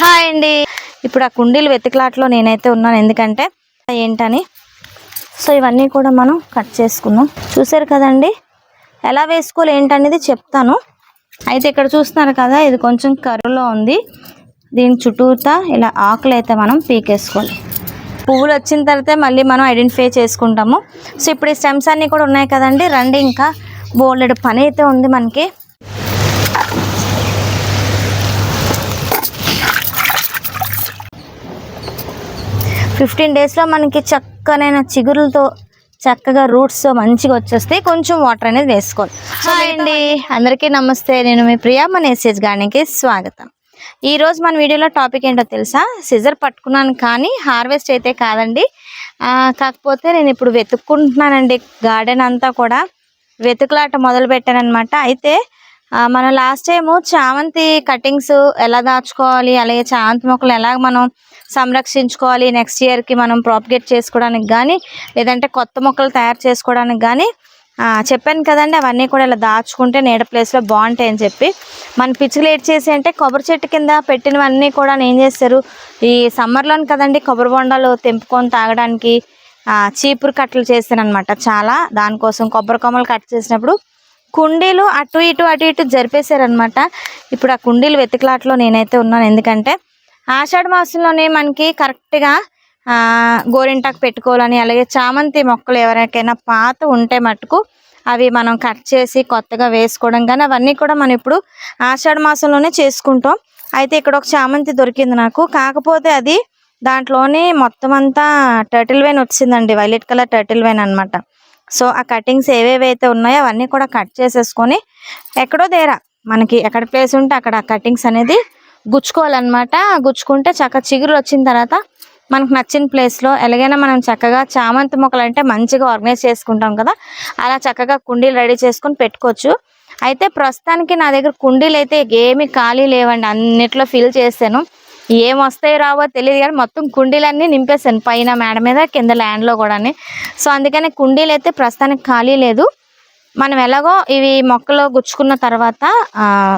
Hi అండి. ఇప్పుడు ఆ కుండీలు వెతుకులాట్లో నేనైతే ఉన్నాను. ఎందుకంటే ఏంటని? సో ఇవన్నీ కూడా మనం కట్ చేసుకున్నాం చూసారు కదండి? ఎలా వేసుకోవాలి ఏంటనేది చెప్తాను. అయితే ఇక్కడ చూస్తున్నారు కదా ఇది కొంచెం కరువులో ఉంది. దీని చుట్టూతా ఇలా ఆకులు అయితే మనం పీకేసుకోవాలి. పువ్వులు వచ్చిన తర్వాత మళ్ళీ మనం ఐడెంటిఫై చేసుకుంటాము. సో ఇప్పుడు ఈ స్టెమ్స్ అన్నీ కూడా ఉన్నాయి కదండి. రండి ఇంకా. బోల్డెడ్ పని అయితే ఉంది మనకి. ఫిఫ్టీన్ డేస్లో మనకి చక్కనైన చిగురులతో చక్కగా రూట్స్ మంచిగా వచ్చేస్తాయి కొంచెం వాటర్ అనేది వేసుకోవాలి. హాయ్ అండి. అందరికీ నమస్తే. నేను మీ ప్రియా మన ఎస్ఎస్ గార్డెన్కి స్వాగతం. ఈ రోజు మన వీడియోలో టాపిక్ ఏంటో తెలుసా? సిజర్ పట్టుకున్నాను కానీ హార్వెస్ట్ అయితే కాదండి. కాకపోతే నేను ఇప్పుడు వెతుక్కుంటున్నానండి. గార్డెన్ అంతా కూడా వెతుకులాట మొదలు పెట్టానమాట అయితే మన లాస్ట్ టైము చామంతి కటింగ్స్ ఎలా దాచుకోవాలి అలాగే చామంతి మొక్కలు ఎలా మనం సంరక్షించుకోవాలి నెక్స్ట్ ఇయర్కి మనం ప్రాపగేట్ చేసుకోవడానికి కానీ లేదంటే కొత్త మొక్కలు తయారు చేసుకోవడానికి కానీ చెప్పాను కదండి అవన్నీ కూడా ఇలా దాచుకుంటే నీడ ప్లేస్లో బాగుంటాయి అని చెప్పి. మన పిచ్చులు ఏడ్ చేసి అంటే కొబ్బరి చెట్టు కింద పెట్టినవన్నీ కూడా ఏం చేస్తారు? ఈ సమ్మర్లోని కదండి కొబ్బరి బొండాలు తెంపుకొని తాగడానికి చీపురు కట్టలు చేస్తాను అనమాట చాలా. దానికోసం కొబ్బరి కొమ్మలు కట్ చేసినప్పుడు కుండీలు అటు ఇటు అటు ఇటు జరిపేశారనమాట ఇప్పుడు ఆ కుండీలు వెతికలాట్లో నేనైతే ఉన్నాను. ఎందుకంటే ఆషాఢ మాసంలోనే మనకి కరెక్ట్గా గోరింటాకు పెట్టుకోవాలని అలాగే చామంతి మొక్కలు ఎవరికైనా పాత ఉంటే మటుకు అవి మనం కట్ చేసి కొత్తగా వేసుకోవడం కానీ అవన్నీ కూడా మనం ఇప్పుడు ఆషాఢ మాసంలోనే చేసుకుంటాం. అయితే ఇక్కడ ఒక చామంతి దొరికింది నాకు. కాకపోతే అది దాంట్లోనే మొత్తం అంతా టర్టిల్ వైన్ వచ్చిందండి. వైలెట్ కలర్ టర్టిల్ వైన్ అనమాట సో ఆ కటింగ్స్ ఏవేవైతే ఉన్నాయో అవన్నీ కూడా కట్ చేసేసుకొని ఎక్కడో దేరా మనకి ఎక్కడ ప్లేస్ ఉంటే అక్కడ కటింగ్స్ అనేది గుచ్చుకోవాలన్నమాట. గుచ్చుకుంటే చక్క చిగురు వచ్చిన తర్వాత మనకు నచ్చిన ప్లేస్లో ఎలాగైనా మనం చక్కగా చామంతి మొక్కలు అంటే మంచిగా ఆర్గనైజ్ చేసుకుంటాం కదా. అలా చక్కగా కుండీలు రెడీ చేసుకొని పెట్టుకోవచ్చు. అయితే ప్రస్తుతానికి నా దగ్గర కుండీలు అయితే ఏమీ ఖాళీ లేవండి. అన్నిట్లో ఫిల్ చేశాను ఏం రావో తెలియదు కానీ మొత్తం కుండీలన్నీ నింపేసాను పైన మేడ మీద కింద ల్యాండ్లో కూడా సో అందుకని కుండీలు అయితే ప్రస్తుతానికి ఖాళీ లేదు. మనం ఎలాగో ఇవి మొక్కలు గుచ్చుకున్న తర్వాత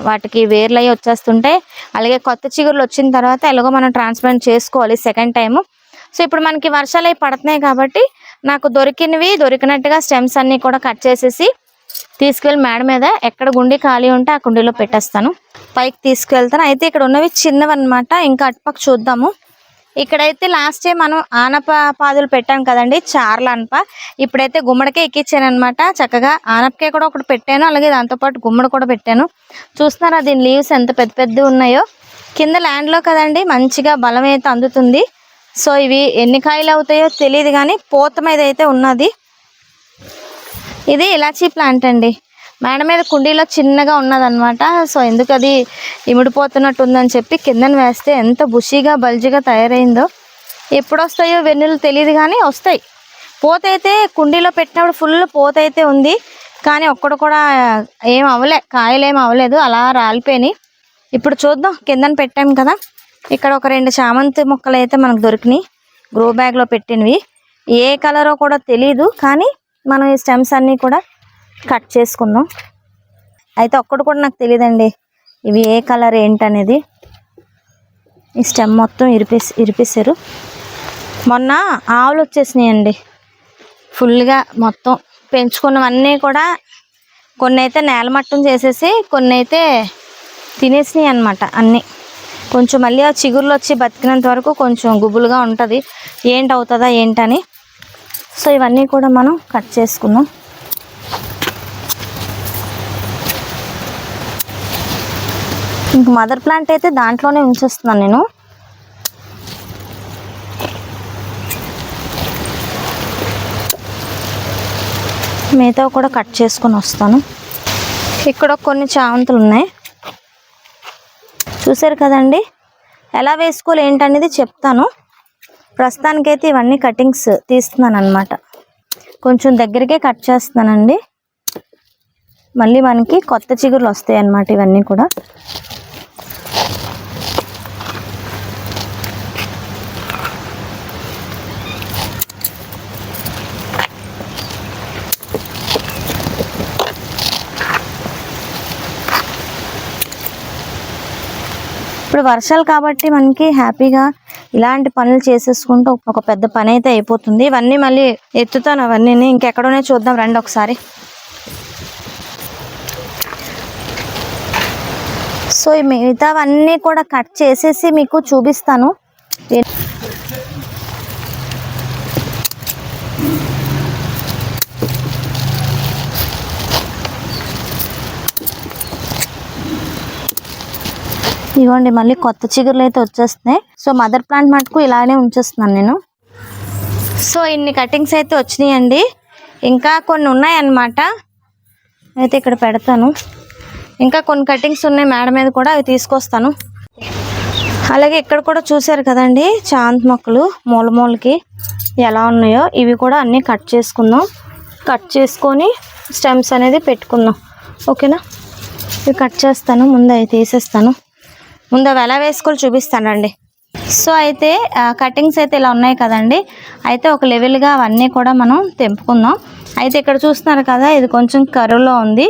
వాటికి వేర్లు అవి వచ్చేస్తుంటే అలాగే కొత్త చిగురులు వచ్చిన తర్వాత ఎలాగో మనం ట్రాన్స్ప్లాంట్ చేసుకోవాలి సెకండ్ టైము సో ఇప్పుడు మనకి వర్షాలు అవి పడుతున్నాయి కాబట్టి నాకు దొరికినవి దొరికినట్టుగా స్టెమ్స్ అన్నీ కూడా కట్ చేసేసి తీసుకెళ్ళి మేడ మీద ఎక్కడ గుండి ఖాళీ ఉంటే ఆ కుండీలో పెట్టేస్తాను. పైకి తీసుకెళ్తాను. అయితే ఇక్కడ ఉన్నవి చిన్నవి అనమాట ఇంకా అటుపక్క చూద్దాము. ఇక్కడైతే లాస్ట్ టైం మనం ఆనప పాదులు పెట్టాం కదండి చార్ల అనప ఇప్పుడైతే గుమ్మడికే ఎక్కించాను అనమాట చక్కగా ఆనపకాయ కూడా ఒకటి పెట్టాను. అలాగే దాంతోపాటు గుమ్మడి కూడా పెట్టాను. చూస్తున్నారా దీని లీవ్స్ ఎంత పెద్ద పెద్దవి ఉన్నాయో? కింద ల్యాండ్లో కదండి మంచిగా బలం అయితే అందుతుంది. సో ఇవి ఎన్ని కాయలు అవుతాయో తెలియదు కానీ పూత మీద అయితే ఉన్నది. ఇది ఇలాచీ ప్లాంట్ అండి. మేడ మీద కుండీలో చిన్నగా ఉన్నదనమాట సో ఎందుకు అది ఇమిడిపోతున్నట్టు ఉందని చెప్పి కిందన వేస్తే ఎంత బుషీగా బల్జిగా తయారైందో. ఎప్పుడు వస్తాయో వెన్నులు తెలియదు కానీ వస్తాయి. పూత అయితే కుండీలో పెట్టినప్పుడు ఫుల్ పూత అయితే ఉంది. కానీ ఒక్కడు కూడా ఏం అవ్వలే కాయలు ఏం అవ్వలేదు అలా రాలిపోయినాయి. ఇప్పుడు చూద్దాం కిందన పెట్టాం కదా. ఇక్కడ ఒక రెండు చామంతి మొక్కలు అయితే మనకు దొరికినాయి. గ్రో బ్యాగ్లో పెట్టినవి. ఏ కలరో కూడా తెలియదు కానీ మనం ఈ స్టెమ్స్ అన్నీ కూడా కట్ చేసుకున్నాం. అయితే ఒక్కడు కూడా నాకు తెలియదండి. ఇవి ఏ కలర్ ఏంటనేది. ఈ స్టెమ్ మొత్తం ఇరిపేసి ఇరిపేశారు. మొన్న ఆవులు వచ్చేసినాయండి. ఫుల్గా మొత్తం పెంచుకున్నవన్నీ కూడా కొన్ని అయితే నేలమట్టం చేసేసి కొన్ని అయితే తినేసినాయి అనమాట అన్నీ. కొంచెం మళ్ళీ ఆ చిగురులు వచ్చి బతికినంత వరకు కొంచెం గుబులుగా ఉంటుంది. ఏంటి అవుతుందా ఏంటని సో ఇవన్నీ కూడా మనం కట్ చేసుకున్నాం ఇంక మదర్ ప్లాంట్ అయితే దాంట్లోనే ఉంచేస్తున్నాను నేను. మిగతా కూడా కట్ చేసుకొని వస్తాను. ఇక్కడ కొన్ని చామంతులు ఉన్నాయి. చూసారు కదండి? ఎలా వేసుకోవాలి ఏంటనేది చెప్తాను. ప్రస్తుతానికైతే ఇవన్నీ కటింగ్స్ తీస్తున్నాను అనమాట కొంచెం దగ్గరికే కట్ చేస్తున్నానండి. మళ్ళీ మనకి కొత్త చిగురులు వస్తాయి అన్నమాట ఇవన్నీ కూడా. ఇప్పుడు వర్షాలు కాబట్టి మనకి హ్యాపీగా ఇలాంటి పనులు చేసేసుకుంటూ ఒక పెద్ద పని అయితే అయిపోతుంది. ఇవన్నీ మళ్ళీ ఎత్తుతాను అవన్నీ ఇంకెక్కడోనే చూద్దాం. రండి ఒకసారి. సో ఈ మిగతావన్నీ కూడా కట్ చేసేసి మీకు చూపిస్తాను. ఇదిగోండి మళ్ళీ కొత్త చిగురులు అయితే వచ్చేస్తున్నాయి. సో మదర్ ప్లాంట్ మటుకు ఇలానే ఉంచేస్తున్నాను నేను. సో ఇన్ని కటింగ్స్ అయితే వచ్చినాయండి. ఇంకా కొన్ని ఉన్నాయన్నమాట. అయితే ఇక్కడ పెడతాను. ఇంకా కొన్ని కటింగ్స్ ఉన్నాయి మేడ మీద కూడా అవి తీసుకొస్తాను. అలాగే ఇక్కడ కూడా చూసారు కదండి చాంత్ మొక్కలు మూల మూలకి ఎలా ఉన్నాయో. ఇవి కూడా అన్నీ కట్ చేసుకుందాం. కట్ చేసుకొని స్టెమ్స్ అనేది పెట్టుకుందాం. ఓకేనా? ఇవి కట్ చేస్తాను ముందు అవి తీసేస్తాను. ముందు అవి ఎలా వేసుకోవాలి చూపిస్తానండి. సో అయితే కటింగ్స్ అయితే ఇలా ఉన్నాయి కదండి. అయితే ఒక లెవెల్గా అవన్నీ కూడా మనం తెంపుకుందాం. అయితే ఇక్కడ చూస్తున్నారు కదా ఇది కొంచెం కరువులో ఉంది.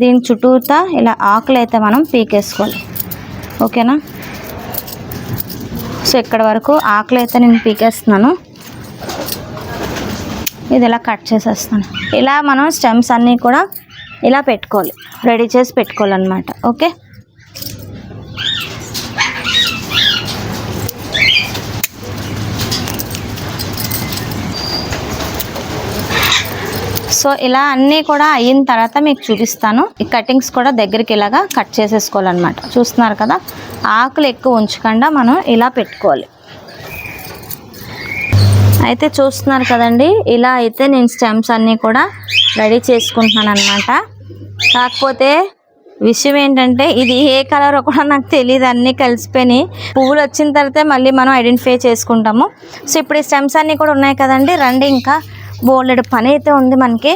దీని చుట్టూతా ఇలా ఆకులు అయితే మనం పీకేసుకోవాలి ఓకేనా? సో ఇక్కడ వరకు ఆకులు అయితే నేను పీకేస్తున్నాను. ఇది ఇలా కట్ చేసేస్తాను. ఇలా మనం స్టెమ్స్ అన్నీ కూడా ఇలా పెట్టుకోవాలి. రెడీ చేసి పెట్టుకోవాలన్నమాట. ఓకే? సో ఇలా అన్నీ కూడా అయిన తర్వాత మీకు చూపిస్తాను. ఈ కటింగ్స్ కూడా దగ్గరికి ఇలాగా కట్ చేసేసుకోవాలన్నమాట. చూస్తున్నారు కదా? ఆకులు ఎక్కువ ఉంచకుండా మనం ఇలా పెట్టుకోవాలి. అయితే చూస్తున్నారు కదండి? ఇలా అయితే నేను స్టెమ్స్ అన్నీ కూడా రెడీ చేసుకుంటున్నాను అనమాట కాకపోతే విషయం ఏంటంటే ఇది ఏ కలర్ కూడా నాకు తెలియదు అన్నీ కలిసిపోయినాయి. పువ్వులు వచ్చిన తర్వాత మళ్ళీ మనం ఐడెంటిఫై చేసుకుంటాము. సో ఇప్పుడు ఈ స్టెమ్స్ అన్నీ కూడా ఉన్నాయి కదండి? రండి ఇంకా. బోలెడు పని అయితే ఉంది మనకి.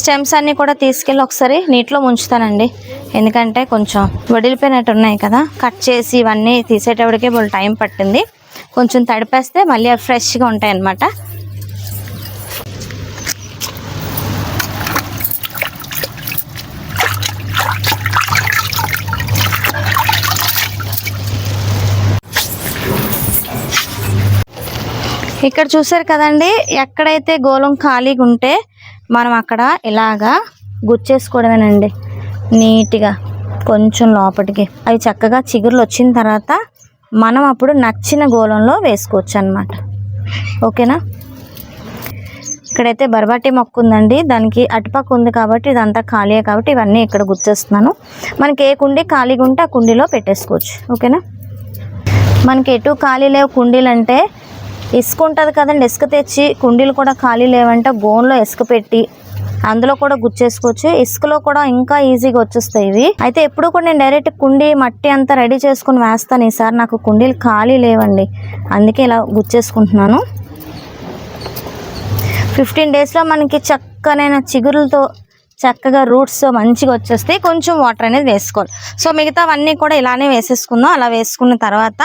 స్టెమ్స్ అన్నీ కూడా తీసుకెళ్ళి ఒకసారి నీటిలో ముంచుతానండి. ఎందుకంటే కొంచెం వడిలిపోయినట్టు ఉన్నాయి కదా. కట్ చేసి ఇవన్నీ తీసేటప్పటికే వాళ్ళు టైం పట్టింది. కొంచెం తడిపేస్తే మళ్ళీ అవి ఫ్రెష్గా ఉంటాయి అన్నమాట ఇక్కడ చూసారు కదండి ఎక్కడైతే గోళం ఖాళీగా ఉంటే మనం అక్కడ ఇలాగా గుచ్చేసుకోవడమేనండి. నీట్గా కొంచెం లోపలికి అవి చక్కగా చిగురులు వచ్చిన తర్వాత మనం అప్పుడు నచ్చిన గోళంలో వేసుకోవచ్చు అనమాట ఓకేనా? ఇక్కడైతే బర్బాటి మొక్క ఉందండి. దానికి అటుపక్క ఉంది కాబట్టి ఇదంతా ఖాళీయే కాబట్టి ఇవన్నీ ఇక్కడ గుర్తిస్తున్నాను మనకి ఏ కుండీ ఖాళీగా ఉంటే ఆ కుండీలో పెట్టేసుకోవచ్చు. ఓకేనా? మనకి ఎటు ఖాళీ లేవు కుండీలు అంటే ఇసుక ఉంటుంది కదండి ఇసుక తెచ్చి కుండీలు కూడా ఖాళీ లేవంటే గోన్లో ఇసుక పెట్టి అందులో కూడా గుచ్చేసుకోవచ్చు. ఇసుకలో కూడా ఇంకా ఈజీగా వచ్చేస్తాయి ఇవి. అయితే ఎప్పుడు కూడా నేను డైరెక్ట్ కుండీ మట్టి అంతా రెడీ చేసుకుని వేస్తాను ఈసారి. నాకు కుండీలు ఖాళీ లేవండి. అందుకే ఇలా గుచ్చేసుకుంటున్నాను. ఫిఫ్టీన్ డేస్లో మనకి చక్కనైన చిగురులతో చక్కగా రూట్స్ మంచిగా వచ్చేస్తాయి. కొంచెం వాటర్ అనేది వేసుకోవాలి. సో మిగతావన్నీ కూడా ఇలానే వేసేసుకుందాం. అలా వేసుకున్న తర్వాత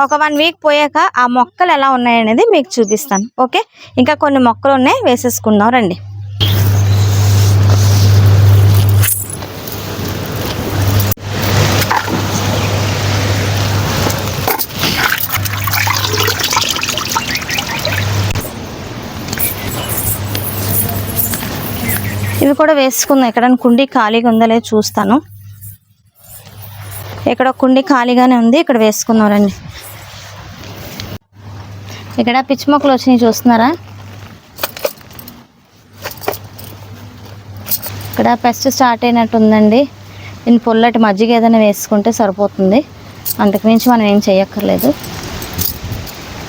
ఒక వన్ వీక్ పోయాక ఆ మొక్కలు ఎలా ఉన్నాయనేది మీకు చూపిస్తాను. ఓకే? ఇంకా కొన్ని మొక్కలు ఉన్నాయి వేసేసుకుందాం రండి. ఇవి కూడా వేసుకుందాం. ఎక్కడ కుండీ ఖాళీగా ఉందో లేదో చూస్తాను. ఇక్కడ కుండీ ఖాళీగానే ఉంది ఇక్కడ వేసుకుందాం రండి. ఇక్కడ పిచ్చి మొక్కలు వచ్చినాయి చూస్తున్నారా? ఇక్కడ పెస్ట్ స్టార్ట్ అయినట్టు ఉందండి. దీని పొల్లటి మజ్జిగ ఏదైనా వేసుకుంటే సరిపోతుంది. అంతకుమించి మనం ఏం చేయక్కర్లేదు.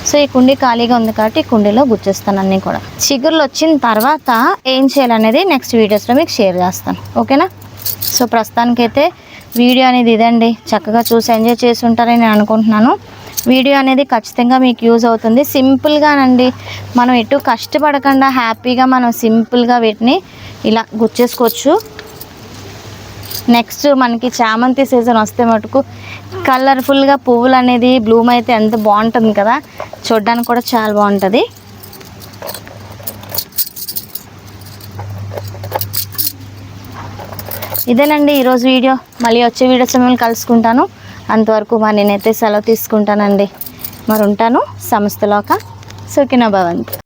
సో ఈ కుండీ ఖాళీగా ఉంది కాబట్టి ఈ కుండీలో గుచ్చేస్తాను అన్నీ కూడా. చిగుర్లు వచ్చిన తర్వాత ఏం చేయాలనేది నెక్స్ట్ వీడియోస్లో మీకు షేర్ చేస్తాను. ఓకేనా? సో ప్రస్తుతానికైతే వీడియో అనేది ఇదండి. చక్కగా చూసి ఎంజాయ్ చేసి ఉంటారని నేను అనుకుంటున్నాను. వీడియో అనేది ఖచ్చితంగా మీకు యూజ్ అవుతుంది. సింపుల్గానండి మనం ఎటు కష్టపడకుండా హ్యాపీగా మనం సింపుల్గా వీటిని ఇలా గుచ్చేసుకోవచ్చు. నెక్స్ట్ మనకి చామంతి సీజన్ వస్తే మటుకు కలర్ఫుల్గా పువ్వులు అనేది బ్లూమ్ అయితే ఎంత బాగుంటుంది కదా చూడ్డానికి కూడా చాలా బాగుంటుంది. ఇదేనండి ఈరోజు వీడియో. మళ్ళీ వచ్చే వీడియో సమయంలో కలుసుకుంటాను. అంతవరకు మరి నేనైతే సెలవు తీసుకుంటానండి. మరి ఉంటాను సంస్థలోక సుఖిన భవంతు.